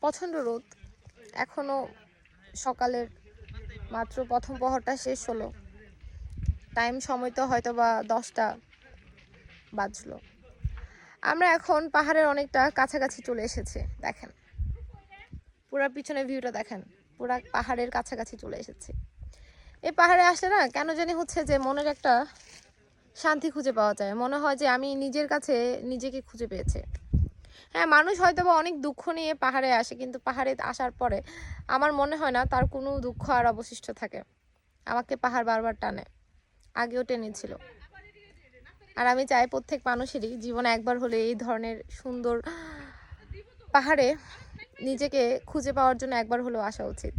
প্রচণ্ড রোদ। এখনও সকালের মাত্র প্রথম প্রহরটা শেষ হলো। টাইম সময় তো হয়তো বা দশটা বাজলো। আমরা এখন পাহাড়ের অনেকটা কাছাকাছি চলে এসেছে, দেখেন। পুরা পিছনে ভিউটা দেখেন, পুরা পাহাড়ের কাছাকাছি চলে এসেছে। এই পাহাড়ে আসলে না, কেন জানি হচ্ছে যে মনের একটা শান্তি খুঁজে পাওয়া যায়। মনে হয় যে আমি নিজের কাছে নিজেকে খুঁজে পেয়েছে। হ্যাঁ মানুষ হয়তো বা অনেক দুঃখ নিয়ে পাহাড়ে আসে, কিন্তু পাহাড়ে আসার পরে আমার মনে হয় না তার কোনো দুঃখ আর অবশিষ্ট থাকে। আমাকে পাহাড় বারবার টানে। আগেও টেনেছিল। আর আমি চাই প্রত্যেক মানুষেরই জীবনে একবার হলে এই ধরনের সুন্দর পাহাড়ে নিজেকে খুঁজে পাওয়ার জন্য একবার হলেও আসা উচিত।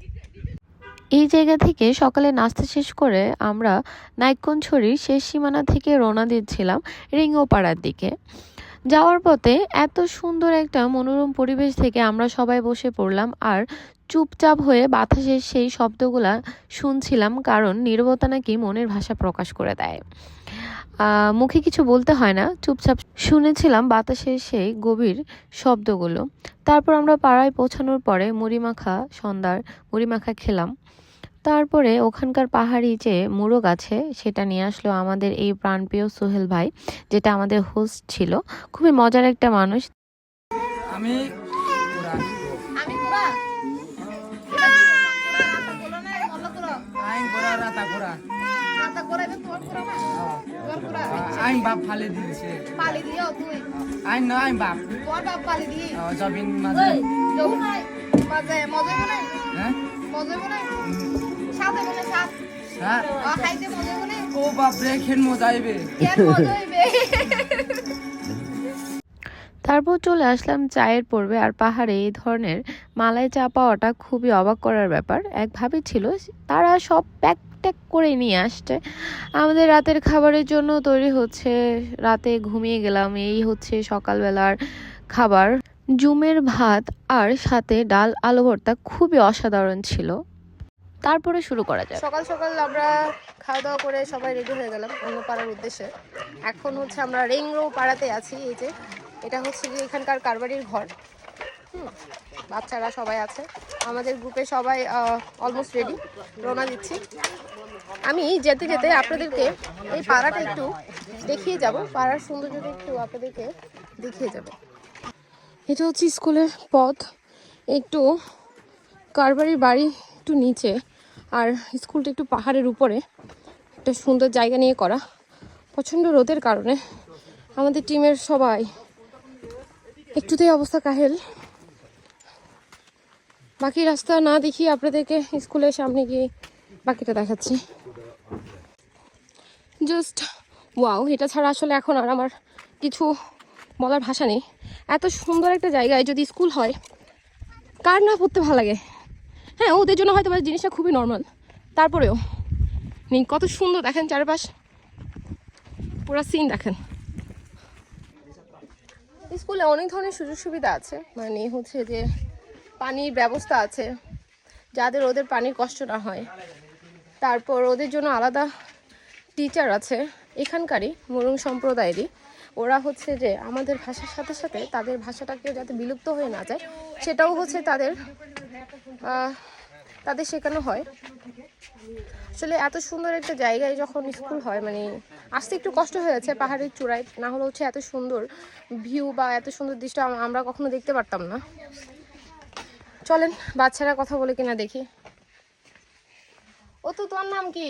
এই জায়গা থেকে সকালে নাস্তা শেষ করে আমরা নাইকনছড়ির শেষ সীমানা থেকে রওনা দিচ্ছিলাম রিঙ্গোপাড়ার দিকে। যাওয়ার পথে এত সুন্দর একটা মনোরম পরিবেশ থেকে আমরা সবাই বসে পড়লাম আর চুপচাপ হয়ে বাতাসের সেই শব্দগুলা শুনছিলাম কারণ নীরবতা নাকি মনের ভাষা প্রকাশ করে দেয়। মুখে কিছু বলতে হয় না চুপচাপ শুনেছিলাম বাতাসের সেই গভীর শব্দগুলো। তারপর আমরা পাড়ায় পৌঁছানোর পরে মুড়িমাখা সন্ধ্যার মুড়ি মাখা খেলাম। তারপরে ওখানকার পাহাড়ি যে মুরগ আছে সেটা নিয়ে আসলো আমাদের এই প্রাণপ্রিয় সোহেল ভাই যেটা আমাদের হোস্ট ছিল। খুবই মজার একটা মানুষ। আমি পুরা আমি বাপ ফালে দিয়েছে। পালি দিও তুই আইন না আইন বাপ। তোর বাপ জবিন মাঝে। মজা মজা মনে? হ্যাঁ? মজা মনে? সাথে মনে সাথ হ্যাঁ ও খাইতে মজা মনে? ও বাপ রে খেন মজাইবে কেন মজা হইবে তারপর চলে আসলাম চায়ের পর্বে। আর পাহাড়ে এই ধরনের মালাই চা পাওয়াটা খুবই অবাক করার ব্যাপার। একভাবে ছিল, তারা সব প্যাক ট্যাক করে নিয়ে আসছে। আমাদের রাতের খাবারের জন্য তৈরি হচ্ছে, রাতে ঘুমিয়ে গেলাম। এই হচ্ছে সকালবেলার খাবার। জুমের ভাত আর সাথে ডাল আলু ভর্তা খুবই অসাধারণ ছিল। তারপরে শুরু করা যায় সকাল সকাল আমরা খাওয়া দাওয়া করে সবাই রেডি হয়ে গেলাম অন্য পাড়ার উদ্দেশ্যে। এখন হচ্ছে আমরা রেংরো পাড়াতে আছি, এই যে। এটা হচ্ছে যে এখানকার কারবারির ঘর। বাচ্চারা সবাই আছে। আমাদের গ্রুপে সবাই অলমোস্ট রেডি রোনা দিচ্ছি। আমি যেতে যেতে আপনাদেরকে এই পাড়াটা একটু দেখিয়ে যাব। পাড়ার সৌন্দর্যটা একটু আপনাদেরকে দেখিয়ে যাব। এটা হচ্ছে স্কুলের পথ। একটু কারবারির বাড়ি একটু নিচে আর স্কুলটা একটু পাহাড়ের উপরে। একটা সুন্দর জায়গা নিয়ে করা। প্রচণ্ড রোদের কারণে আমাদের টিমের সবাই একটুতেই অবস্থা কাহেল। বাকি রাস্তা না দেখিয়ে আপনাদেরকে স্কুলের সামনে গিয়ে বাকিটা দেখাচ্ছি। জাস্ট ওয়াও এটা ছাড়া আসলে এখন আর আমার কিছু বলার ভাষা নেই। এত সুন্দর একটা জায়গায় যদি স্কুল হয়, কার না পড়তে ভালো লাগে? হ্যাঁ ওদের জন্য হয়তো জিনিসটা খুবই নর্মাল তারপরেও, নেই, কত সুন্দর দেখেন চারপাশ। পুরো সিন দেখেন। স্কুলে অনেক ধরনের সুযোগ সুবিধা আছে। মানে হচ্ছে যে পানির ব্যবস্থা আছে, যাদের ওদের পানির কষ্ট না হয়। তারপর ওদের জন্য আলাদা টিচার আছে, এখানকারই মরুং সম্প্রদায়েরই। ওরা হচ্ছে যে আমাদের ভাষার সাথে সাথে তাদের ভাষাটাকেও যাতে বিলুপ্ত হয়ে না যায়, সেটাও হচ্ছে তাদের তাদের শেখানো হয়। আসলে এত সুন্দর একটা জায়গায় যখন স্কুল হয় মানে আসতে একটু কষ্ট হয়েছে পাহাড়ের চূড়ায় না হলে হচ্ছে এত সুন্দর ভিউ বা এত সুন্দর দৃশ্য আমরা কখনো দেখতে পারতাম না। চলেন বাচ্চারা কথা বলে কিনা দেখি। ও তো তোমার নাম কি?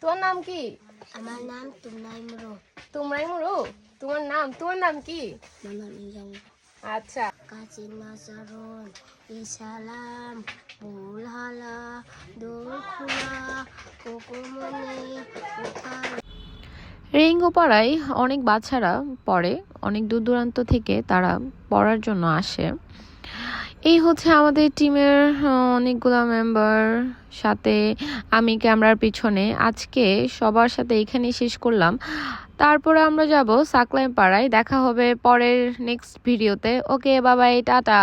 তোমার নাম কি? আমার নাম তুমনাই মুরো। তোমরাই মরো? তোমার নাম তোমার নাম কি? মামা নিজাম আচ্ছা। কাজী নাজারন ইসালাম বুলহালা দোল খোলা কোকোমনে রেঙ্গোপাড়ায় অনেক বাচ্চারা পড়ে অনেক দূর দূরান্ত থেকে তারা পড়ার জন্য আসে। এই হচ্ছে আমাদের টিমের অনেকগুলো মেম্বার সাথে আমি ক্যামেরার পিছনে। আজকে সবার সাথে এখানেই শেষ করলাম। তারপরে আমরা যাব সাকলাইম পাড়ায় দেখা হবে পরের নেক্সট ভিডিওতে ওকে বাবাই টাটা।